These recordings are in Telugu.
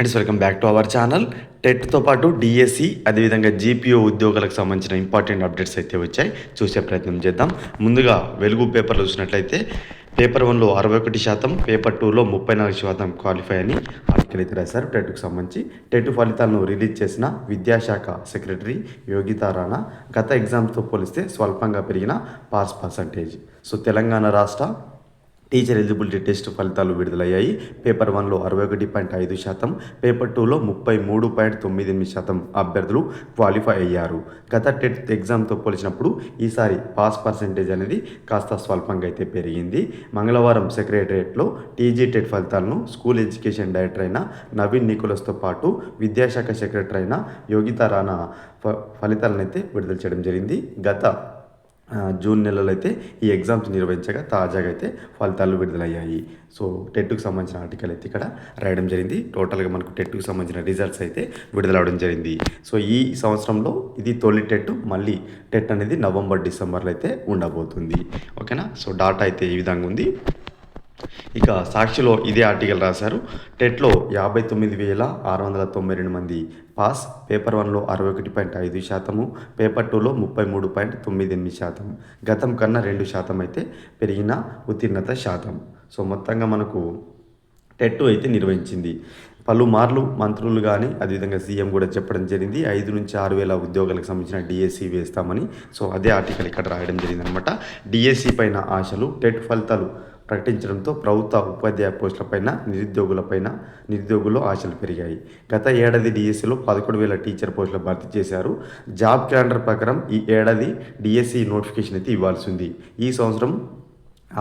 Friends welcome back to our channel టెట్తో పాటు డిఎస్సి అదేవిధంగా జీపీఓ ఉద్యోగాలకు సంబంధించిన ఇంపార్టెంట్ అప్డేట్స్ అయితే వచ్చాయి. చూసే ప్రయత్నం చేద్దాం. ముందుగా వెలుగు పేపర్లో చూసినట్లయితే పేపర్ వన్లో అరవై ఒకటి శాతం పేపర్ టూలో ముప్పై నాలుగు శాతం క్వాలిఫై అని ఆర్టికల్ అయితే రాశారు టెట్కు సంబంధించి టెట్ ఫలితాలను రిలీజ్ చేసిన విద్యాశాఖ సెక్రటరీ యోగితా రాణా గత ఎగ్జామ్స్తో పోలిస్తే స్వల్పంగా పెరిగిన పాస్ పర్సంటేజ్ సో తెలంగాణ రాష్ట్ర టీచర్ ఎలిజిబిలిటీ టెస్ట్ ఫలితాలు విడుదలయ్యాయి. పేపర్ వన్లో అరవై ఒకటి పాయింట్ ఐదు శాతం పేపర్ టూలో ముప్పై మూడు పాయింట్ తొమ్మిది ఎనిమిది శాతం అభ్యర్థులు క్వాలిఫై అయ్యారు. గత టెట్ ఎగ్జామ్తో పోల్చినప్పుడు ఈసారి పాస్ పర్సెంటేజ్ అనేది కాస్త స్వల్పంగా అయితే పెరిగింది. మంగళవారం సెక్రటరియట్లో టీజీ టెట్ ఫలితాలను స్కూల్ ఎడ్యుకేషన్ డైరెక్టర్ అయిన నవీన్ నికోలస్తో పాటు విద్యాశాఖ సెక్రటరీ అయిన యోగితా రాణా ఫ ఫలితాలను అయితే విడుదల చేయడం జరిగింది. గత జూన్ నెలలో అయితే ఈ ఎగ్జామ్స్ నిర్వహించగా తాజాగా అయితే ఫలితాలు విడుదలయ్యాయి. సో టెట్కు సంబంధించిన ఆర్టికల్ అయితే ఇక్కడ రాయడం జరిగింది. టోటల్గా మనకు టెట్కు సంబంధించిన రిజల్ట్స్ అయితే విడుదలవడం జరిగింది. సో ఈ సంవత్సరంలో ఇది తొలి టెట్ మళ్ళీ టెట్ అనేది నవంబర్ డిసెంబర్లో అయితే ఉండబోతుంది. ఓకేనా? సో డాటా అయితే ఈ విధంగా ఉంది. ఇక సాక్షిలో ఇదే ఆర్టికల్ రాశారు. టెట్లో యాభై తొమ్మిది వేల ఆరు వందల తొంభై రెండు మంది పాస్ పేపర్ వన్లో అరవై ఒకటి పాయింట్ ఐదు శాతము పేపర్ టూలో ముప్పై మూడు పాయింట్ తొమ్మిది ఎనిమిది శాతం గతం కన్నా రెండు శాతం అయితే పెరిగిన ఉత్తీర్ణత శాతం. సో మొత్తంగా మనకు టెట్ అయితే నిర్వహించింది. పలుమార్లు మంత్రులు కానీ అదేవిధంగా సీఎం కూడా చెప్పడం జరిగింది. ఐదు నుంచి ఆరు వేల ఉద్యోగాలకు సంబంధించిన డిఎస్సి వేస్తామని. సో అదే ఆర్టికల్ ఇక్కడ రాయడం జరిగింది అనమాట డిఎస్సి పైన ఆశలు టెట్ ఫలితాలు ప్రకటించడంతో ప్రభుత్వ ఉపాధ్యాయ పోస్టులపైన నిరుద్యోగులపైన నిరుద్యోగుల్లో ఆశలు పెరిగాయి. గత ఏడాది డిఎస్సిలో పదకొండు వేల టీచర్ పోస్టులు భర్తీ చేశారు. జాబ్ క్యాలెండర్ ప్రకారం ఈ ఏడాది డిఎస్సి నోటిఫికేషన్ అయితే ఇవ్వాల్సి ఉంది ఈ సంవత్సరం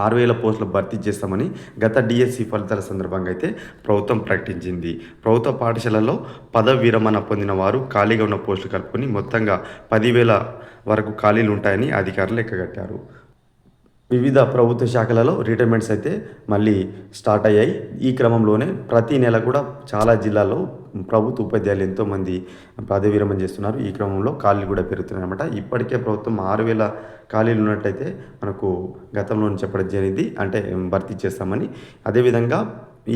ఆరు వేల పోస్టులు భర్తీ చేస్తామని గత డిఎస్సి ఫలితాల సందర్భంగా అయితే ప్రభుత్వం ప్రకటించింది. ప్రభుత్వ పాఠశాలలో పదవి విరమణ పొందిన వారు ఖాళీగా ఉన్న పోస్టులు కలుపుకొని మొత్తంగా పదివేల వరకు ఖాళీలు ఉంటాయని అధికారులు లెక్కగట్టారు. వివిధ ప్రభుత్వ శాఖలలో రిటైర్మెంట్స్ అయితే మళ్ళీ స్టార్ట్ అయ్యాయి. ఈ క్రమంలోనే ప్రతి నెల కూడా చాలా జిల్లాల్లో ప్రభుత్వ ఉపాధ్యాయులు ఎంతోమంది పదవి విరమణ చేస్తున్నారు. ఈ క్రమంలో ఖాళీలు కూడా పెరుగుతున్నాయి అనమాట ఇప్పటికే ప్రభుత్వం ఆరు వేల ఖాళీలు ఉన్నట్టయితే మనకు గతంలో చెప్పడం జరిగింది. అంటే భర్తీ చేస్తామని. అదేవిధంగా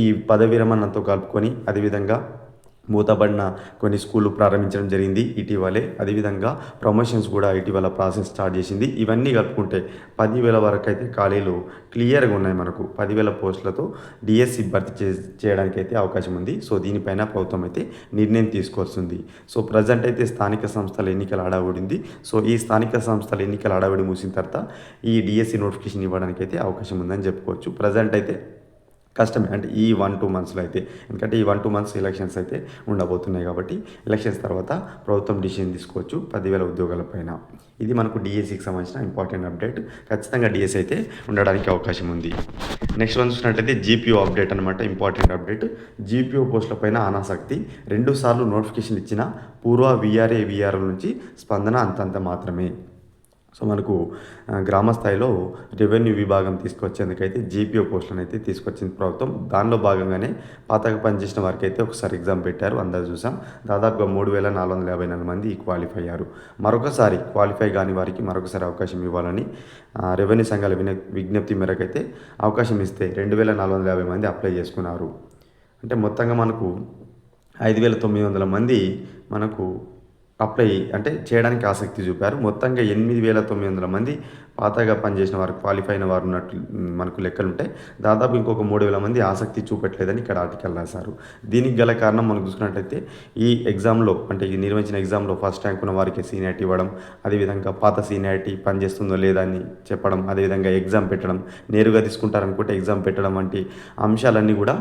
ఈ పదవి విరమణతో కలుపుకొని అదేవిధంగా మూతబడిన కొన్ని స్కూళ్ళు ప్రారంభించడం జరిగింది ఇటీవలే. అదేవిధంగా ప్రమోషన్స్ కూడా ఇటీవల ప్రాసెస్ స్టార్ట్ చేసింది. ఇవన్నీ కలుపుకుంటే పదివేల వరకు అయితే ఖాళీలు క్లియర్గా ఉన్నాయి మనకు. పదివేల పోస్టులతో డిఎస్సి భర్తీ చే చేయడానికి అయితే అవకాశం ఉంది. సో దీనిపైన ప్రభుత్వం అయితే నిర్ణయం తీసుకొస్తుంది సో ప్రజెంట్ అయితే స్థానిక సంస్థల ఎన్నికల హడావుడింది సో ఈ స్థానిక సంస్థల ఎన్నికల హడావుడి మూసిన తర్వాత ఈ డిఎస్సి నోటిఫికేషన్ ఇవ్వడానికి అయితే అవకాశం ఉందని చెప్పుకోవచ్చు. ప్రజెంట్ అయితే కష్టమే. అంటే ఈ వన్ టూ మంత్స్లో అయితే ఎందుకంటే ఈ వన్ టూ మంత్స్ ఎలక్షన్స్ అయితే ఉండబోతున్నాయి కాబట్టి ఎలక్షన్స్ తర్వాత ప్రభుత్వం డిసిషన్ తీసుకోవచ్చు పదివేల ఉద్యోగాల పైన. ఇది మనకు డిఎస్సికి సంబంధించిన ఇంపార్టెంట్ అప్డేట్. ఖచ్చితంగా డిఎస్ అయితే ఉండడానికి అవకాశం ఉంది. నెక్స్ట్ వన్ చూసినట్లయితే జీపీఓ అప్డేట్ అనమాట ఇంపార్టెంట్ అప్డేట్. జీపీఓ పోస్టుల పైన అనాసక్తి రెండు సార్లు నోటిఫికేషన్ ఇచ్చిన పూర్వ విఆర్ఏ విఆర్ఎల్ నుంచి స్పందన అంతంత మాత్రమే. సో మనకు గ్రామ స్థాయిలో రెవెన్యూ విభాగం తీసుకొచ్చేందుకైతే జీపీఓ పోస్టులను అయితే తీసుకొచ్చింది ప్రభుత్వం. దానిలో భాగంగానే పాతగా పనిచేసిన వారికి అయితే ఒకసారి ఎగ్జామ్ పెట్టారు అందరూ చూసాం. దాదాపుగా మూడు వేల నాలుగు వందల యాభై నాలుగు మంది క్వాలిఫై అయ్యారు. మరొకసారి క్వాలిఫై కాని వారికి మరొకసారి అవకాశం ఇవ్వాలని రెవెన్యూ సంఘాల విన విజ్ఞప్తి మేరకు అయితే అవకాశం ఇస్తే రెండు వేల నాలుగు వందల యాభై మంది అప్లై చేసుకున్నారు. అంటే మొత్తంగా మనకు ఐదు వేల తొమ్మిది వందల మంది మనకు అప్లై అంటే చేయడానికి ఆసక్తి చూపారు. మొత్తంగా ఎనిమిది వేల తొమ్మిది వందల మంది పాతగా పనిచేసిన వారు క్వాలిఫై అయిన వారు ఉన్నట్లు మనకు లెక్కలు ఉంటాయి. దాదాపు ఇంకొక మూడు వేల మంది ఆసక్తి చూపట్లేదని ఇక్కడ ఆర్టికల్ రాశారు. దీనికి గల కారణం మనం చూసుకున్నట్లయితే ఈ ఎగ్జామ్లో అంటే ఈ నిర్వహించిన ఎగ్జామ్లో ఫస్ట్ ర్యాంక్ ఉన్న వారికి సీనియారిటీ ఇవ్వడం అదేవిధంగా పాత సీనియారిటీ పనిచేస్తుందో లేదా అని చెప్పడం అదేవిధంగా ఎగ్జామ్ పెట్టడం నేరుగా తీసుకుంటారనుకుంటే ఎగ్జామ్ పెట్టడం వంటి అంశాలన్నీ కూడా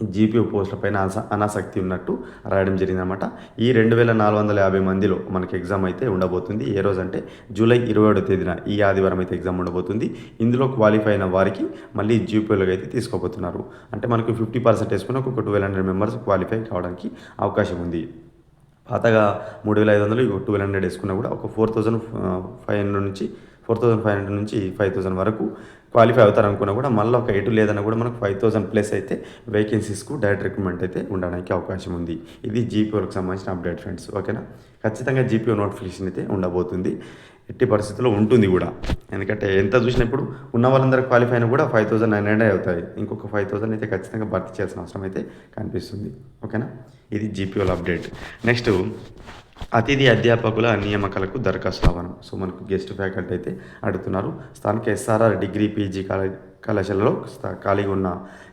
జీపీఓ పోస్టుల పైన అనాసక్తి ఉన్నట్టు రాయడం జరిగిందనమాట ఈ రెండు వేల నాలుగు వందల యాభై మందిలో మనకి ఎగ్జామ్ అయితే ఉండబోతుంది. ఏ రోజు అంటే జూలై ఇరవై ఏడో తేదీన ఈ ఆదివారం అయితే ఎగ్జామ్ ఉండబోతుంది. ఇందులో క్వాలిఫై అయిన వారికి మళ్ళీ జీపీఓలకు అయితే తీసుకోబోతున్నారు. అంటే మనకు ఫిఫ్టీ పర్సెంట్ వేసుకుని ఒక ట్వెల్వ్ హండ్రెడ్ మెంబర్స్ క్వాలిఫై కావడానికి అవకాశం ఉంది. పాతగా మూడు వేల ఐదు వందలు టూ హండ్రెడ్ వేసుకున్నా కూడా ఒక ఫోర్ థౌజండ్ ఫైవ్ హండ్రెడ్ నుంచి ఫోర్ థౌజండ్ ఫైవ్ హండ్రెడ్ నుంచి ఫైవ్ థౌజండ్ వరకు క్వాలిఫై అవుతారు అనుకున్నా కూడా మళ్ళీ ఒక ఎటు లేదన్నా కూడా మనకు ఫైవ్ థౌసండ్ ప్లస్ అయితే వేకెన్సీస్కు డైరెక్ట్ రిక్రూట్మెంట్ అయితే ఉండడానికి అవకాశం ఉంది. ఇది జీపీఓలకు సంబంధించిన అప్డేట్ ఫ్రెండ్స్ ఓకేనా ఖచ్చితంగా జీపీఓ నోటిఫికేషన్ అయితే ఉండబోతుంది. ఎట్టి పరిస్థితుల్లో ఉంటుంది కూడా. ఎందుకంటే ఎంత చూసినప్పుడు ఉన్న వాళ్ళందరూ క్వాలిఫై అయినా కూడా ఫైవ్ థౌసండ్ నైన్ హండ్రెడ్ అవుతాయి. ఇంకొక ఫైవ్ థౌసండ్ అయితే ఖచ్చితంగా భర్తీ చేయాల్సిన అవసరం అయితే కనిపిస్తుంది. ఓకేనా ఇది జీపీఓల అప్డేట్ నెక్స్ట్ అతిథి అధ్యాపకుల నియామకాలకు దరఖాస్తు ఆహ్వానం. సో మనకు గెస్ట్ ఫ్యాకల్టీ అయితే అడుగుతున్నారు. స్థానిక ఎస్ఆర్ఆర్ డిగ్రీ పీజీ కాలేజ్ కళాశాలలో ఖాళీగా ఉన్న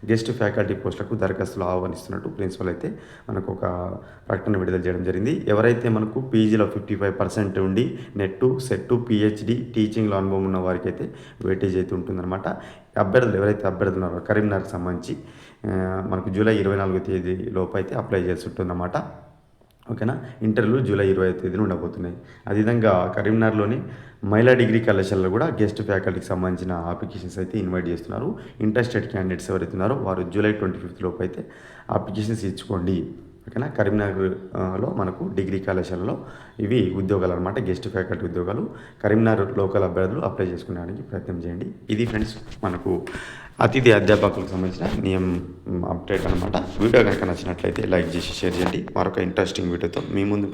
గెస్ట్ ఫ్యాకల్టీ పోస్టులకు దరఖాస్తులు ఆహ్వానిస్తున్నట్టు ప్రిన్సిపల్ అయితే మనకు ఒక ప్రకటన విడుదల చేయడం జరిగింది. ఎవరైతే మనకు పీజీలో ఫిఫ్టీ ఫైవ్ పర్సెంట్ ఉండి నెట్ సెట్ పిహెచ్డి టీచింగ్లో అనుభవం ఉన్న వారికి అయితే వెయిటేజ్ అయితే ఉంటుందన్నమాట. అభ్యర్థులు ఎవరైతే అభ్యర్థులు ఉన్నారో కరీంనగర్కి సంబంధించి మనకు జూలై ఇరవై నాలుగో తేదీ లోపు అయితే అప్లై చేసి ఉంటుందన్నమాట. ఓకేనా? ఇంటర్వ్యూలు జూలై ఇరవై తేదీన ఉండబోతున్నాయి. అదేవిధంగా కరీంనగర్లోని మహిళా డిగ్రీ కళాశాలలో కూడా గెస్ట్ ఫ్యాకల్టీకి సంబంధించిన అప్లికేషన్స్ అయితే ఇన్వైట్ చేస్తున్నారు. ఇంట్రెస్టెడ్ క్యాండిడేట్స్ ఎవరైతే ఉన్నారో వారు జూలై ట్వంటీ ఫిఫ్త్ లోపు అయితే అప్లికేషన్స్ ఇచ్చుకోండి. ఓకేనా? కరీంనగర్లో మనకు డిగ్రీ కళాశాలలో ఇవి ఉద్యోగాలు అనమాట గెస్ట్ ఫ్యాకల్టీ ఉద్యోగాలు. కరీంనగర్ లోకల్ అభ్యర్థులు అప్లై చేసుకునేడానికి ప్రయత్నం చేయండి. ఇది ఫ్రెండ్స్ మనకు అతిథి అధ్యాపకులకు సంబంధించిన నియమం అప్డేట్ అనమాట వీడియో కనుక నచ్చినట్లయితే లైక్ చేసి షేర్ చేయండి. మరొక ఇంట్రెస్టింగ్ వీడియోతో మీ ముందు